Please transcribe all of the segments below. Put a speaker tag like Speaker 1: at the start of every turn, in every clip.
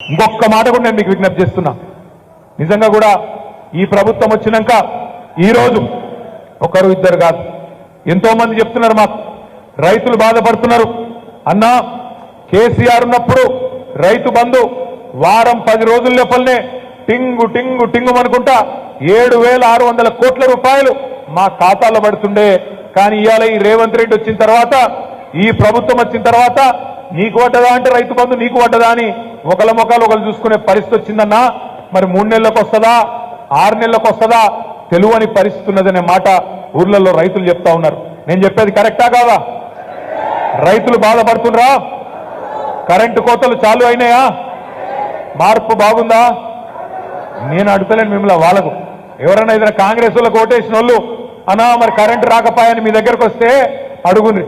Speaker 1: ఇంకొక మాట కూడా నేను మీకు విజ్ఞప్తి చేస్తున్నా. నిజంగా కూడా ఈ ప్రభుత్వం వచ్చినాక ఈ రోజు ఒకరు ఇద్దరు కాదు. ఎంతో మంది చెప్తున్నారు మాకు రైతులు బాధపడుతున్నారు. అన్నా కేసీఆర్ ఉన్నప్పుడు రైతు బంధు వారం పది రోజుల లోపలనే టింగు టింగు టింగు అనుకుంటా ఏడు వేల ఆరు వందల కోట్ల రూపాయలు మా ఖాతాలో పడుతుండే. కానీ ఇవాళ ఈ రేవంత్ రెడ్డి వచ్చిన తర్వాత ఈ ప్రభుత్వం వచ్చిన తర్వాత నీకు పడ్డదా అంటే రైతు బంధు నీకు పడ్డదా అని ఒకళ్ళ ముఖాలు ఒకళ్ళు చూసుకునే పరిస్థితి వచ్చిందన్నా మరి మూడు నెలలకు వస్తుందా ఆరు నెలలకు వస్తుందా తెలువని పరిస్థితి ఉన్నదనే మాట ఊర్లలో రైతులు చెప్తా ఉన్నారు. నేను చెప్పేది కరెక్టా కాదా? రైతులు బాధపడుతున్నారా కరెంటు కోతలు చాలు అయినాయా? మార్పు బాగుందా? నేను అడుగుతలేను మిమ్మల్ని వాళ్ళకు. ఎవరైనా ఏదైనా కాంగ్రెస్ వాళ్ళకు ఓటేసిన వాళ్ళు అనా మరి కరెంటు రాకపాయని మీ దగ్గరకు వస్తే అడుగుని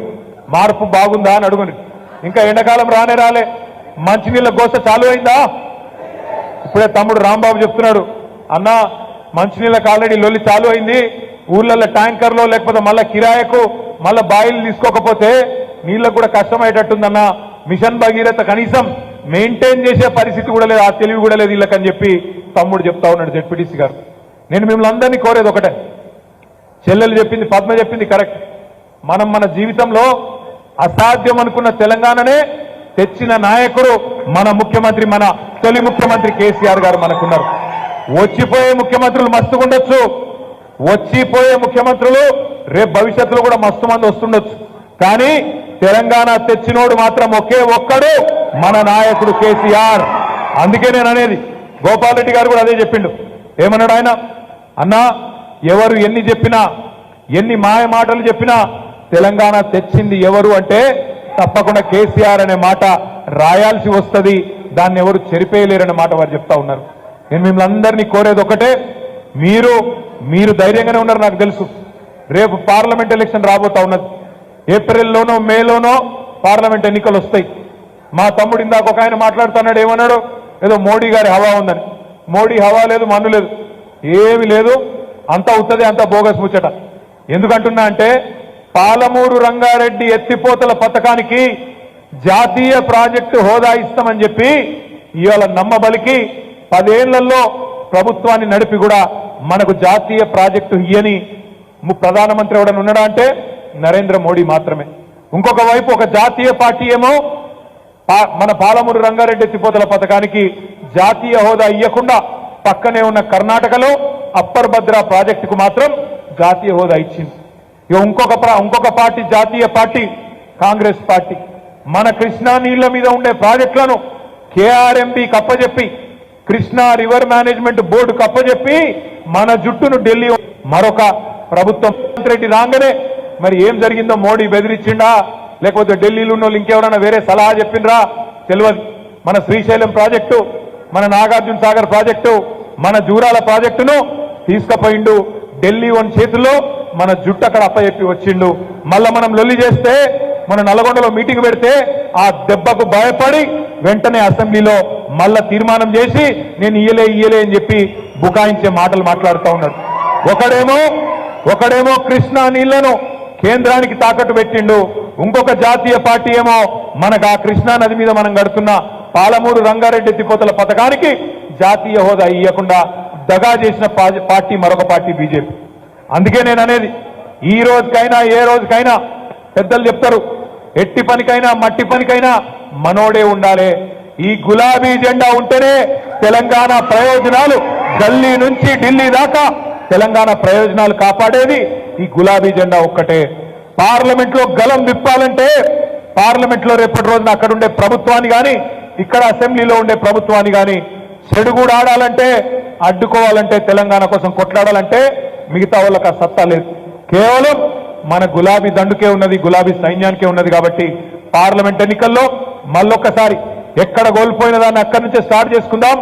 Speaker 1: మార్పు బాగుందా అని అడుగుని ఇంకా ఎండాకాలం రానే రాలే. మంచినీళ్ళ గోస చాలు అయిందా? ఇప్పుడే తమ్ముడు రాంబాబు చెప్తున్నాడు అన్నా మంచినీళ్ళకి ఆల్రెడీ లొల్లి చాలు అయింది. ఊర్లలో ట్యాంకర్లో లేకపోతే మళ్ళా కిరాయకు మళ్ళీ బాయిలు తీసుకోకపోతే నీళ్ళకు కూడా కష్టమయ్యేటట్టుందన్నా. మిషన్ భగీరథ కనీసం మెయింటైన్ చేసే పరిస్థితి కూడా లేదు ఆ తెలివి కూడా లేదు వీళ్ళకని చెప్పి తమ్ముడు చెప్తా ఉన్నాడు జడ్పీటీసీ గారు. నేను మిమ్మల్ని అందరినీ కోరేది ఒకటే. చెల్లెలు చెప్పింది పద్మ చెప్పింది కరెక్ట్. మనం మన జీవితంలో అసాధ్యం అనుకున్న తెలంగాణనే తెచ్చిన నాయకుడు మన ముఖ్యమంత్రి మన తొలి ముఖ్యమంత్రి కేసీఆర్ గారు మనకున్నారు. వచ్చిపోయే ముఖ్యమంత్రులు మస్తుగా ఉండొచ్చు. వచ్చిపోయే ముఖ్యమంత్రులు రేపు భవిష్యత్తులో కూడా మస్తు మంది వస్తుండొచ్చు. కానీ తెలంగాణ తెచ్చినోడు మాత్రం ఒకే ఒక్కడు మన నాయకుడు కేసీఆర్. అందుకే నేను అనేది గోపాల్ రెడ్డి గారు కూడా అదే చెప్పిండు. ఏమన్నాడు ఆయన? అన్నా ఎవరు ఎన్ని చెప్పినా ఎన్ని మాయ మాటలు చెప్పినా తెలంగాణ తెచ్చింది ఎవరు అంటే తప్పకుండా కేసీఆర్ అనే మాట రాయాల్సి వస్తుంది. దాన్ని ఎవరు చెరిపేయలేరనే మాట వారు చెప్తా ఉన్నారు. నేను మిమ్మల్ని అందరినీ కోరేది ఒకటే మీరు మీరు ధైర్యంగానే ఉన్నారు నాకు తెలుసు. రేపు పార్లమెంట్ ఎలక్షన్ రాబోతా ఉన్నది. ఏప్రిల్లోనో మేలోనో పార్లమెంట్ ఎన్నికలు వస్తాయి. మా తమ్ముడు ఇందాక ఒక ఆయన మాట్లాడుతున్నాడు ఏమన్నాడు? ఏదో మోడీ గారి హవా ఉందని. మోడీ హవా లేదు మన్ను లేదు. ఏమి లేదు. అంతా అవుతుంది అంతా బోగస్ ముచ్చట. ఎందుకంటున్నా అంటే పాలమూరు రంగారెడ్డి ఎత్తిపోతల పథకానికి జాతీయ ప్రాజెక్టు హోదా ఇస్తామని చెప్పి ఇవాళ నమ్మబలికి పదేళ్ళలో ప్రభుత్వాన్ని నడిపి కూడా మనకు జాతీయ ప్రాజెక్టు ఇయ్యని ము- ప్రధానమంత్రి ఎవడని ఉన్నాడా అంటే నరేంద్ర మోడీ మాత్రమే. ఇంకొక వైపు ఒక జాతీయ పార్టీ ఏమో మన పాలమూరు రంగారెడ్డి ఎత్తిపోతల పథకానికి జాతీయ హోదా ఇవ్వకుండా పక్కనే ఉన్న కర్ణాటకలో అప్పర్ భద్ర ప్రాజెక్టుకు మాత్రం జాతీయ హోదా ఇచ్చింది. ఇంకొక ఇంకొక పార్టీ జాతీయ పార్టీ కాంగ్రెస్ పార్టీ. మన కృష్ణా నీళ్ళ మీద ఉండే ప్రాజెక్టులను కేఆర్ఎంపీ కప్పజెప్పి కృష్ణా రివర్ మేనేజ్మెంట్ బోర్డు కప్పజెప్పి మన జుట్టును ఢిల్లీ మరొక ప్రభుత్వం. రేవంత్ రెడ్డి రాగానే మరి ఏం జరిగిందో మోడీ బెదిరించిండా? లేకపోతే ఢిల్లీలో ఉన్న వాళ్ళు ఇంకెవరైనా వేరే సలహా చెప్పిండ్రా తెలియదు. మన శ్రీశైలం ప్రాజెక్టు మన నాగార్జున సాగర్ ప్రాజెక్టు మన జూరాల ప్రాజెక్టును తీసుకుపోయిండు ఢిల్లీ వన్ చేతుల్లో. మన జుట్టు అక్కడ అప్పచెప్పి వచ్చిండు. మళ్ళా మనం లొల్లి చేస్తే మన నల్గొండలో మీటింగ్ పెడితే ఆ దెబ్బకు భయపడి వెంటనే అసెంబ్లీలో మళ్ళా తీర్మానం చేసి నేను ఇయ్యలే ఇయ్యలే అని చెప్పి బుకాయించే మాటలు మాట్లాడుతూ ఉన్నాడు. ఒకడేమో ఒకడేమో కృష్ణా నీళ్ళను కేంద్రానికి తాకట్టు పెట్టిండు. ఇంకొక జాతీయ పార్టీ ఏమో మనకు ఆ కృష్ణా నది మీద మనం గడుతున్న పాలమూరు రంగారెడ్డి ఎత్తిపోతల పథకానికి జాతీయ హోదా ఇవ్వకుండా దగా చేసిన పార్టీ మరొక పార్టీ బీజేపీ. అందుకే నేను అనేది ఈ రోజుకైనా ఏ రోజుకైనా పెద్దలు చెప్తారు ఎట్టి పనికైనా మట్టి పనికైనా మనోడే ఉండాలి. ఈ గులాబీ జెండా ఉంటేనే తెలంగాణ ప్రయోజనాలు. గల్లీ నుంచి ఢిల్లీ దాకా తెలంగాణ ప్రయోజనాలు కాపాడేది ఈ గులాబీ జెండా ఒక్కటే. పార్లమెంట్లో గలం విప్పాలంటే పార్లమెంట్లో రేపటి రోజున అక్కడ ఉండే ప్రభుత్వాన్ని కానీ ఇక్కడ అసెంబ్లీలో ఉండే ప్రభుత్వాన్ని కానీ చెడుగుడు ఆడాలంటే అడ్డుకోవాలంటే తెలంగాణ కోసం కొట్లాడాలంటే మిగతా వాళ్ళకి ఆ సత్తా లేదు. కేవలం మన గులాబీ దండుకే ఉన్నది గులాబీ సైన్యానికే ఉన్నది కాబట్టి పార్లమెంట్ ఎన్నికల్లో మళ్ళొక్కసారి ఎక్కడ కోల్పోయిన దాన్ని అక్కడి నుంచే స్టార్ట్ చేసుకుందాం.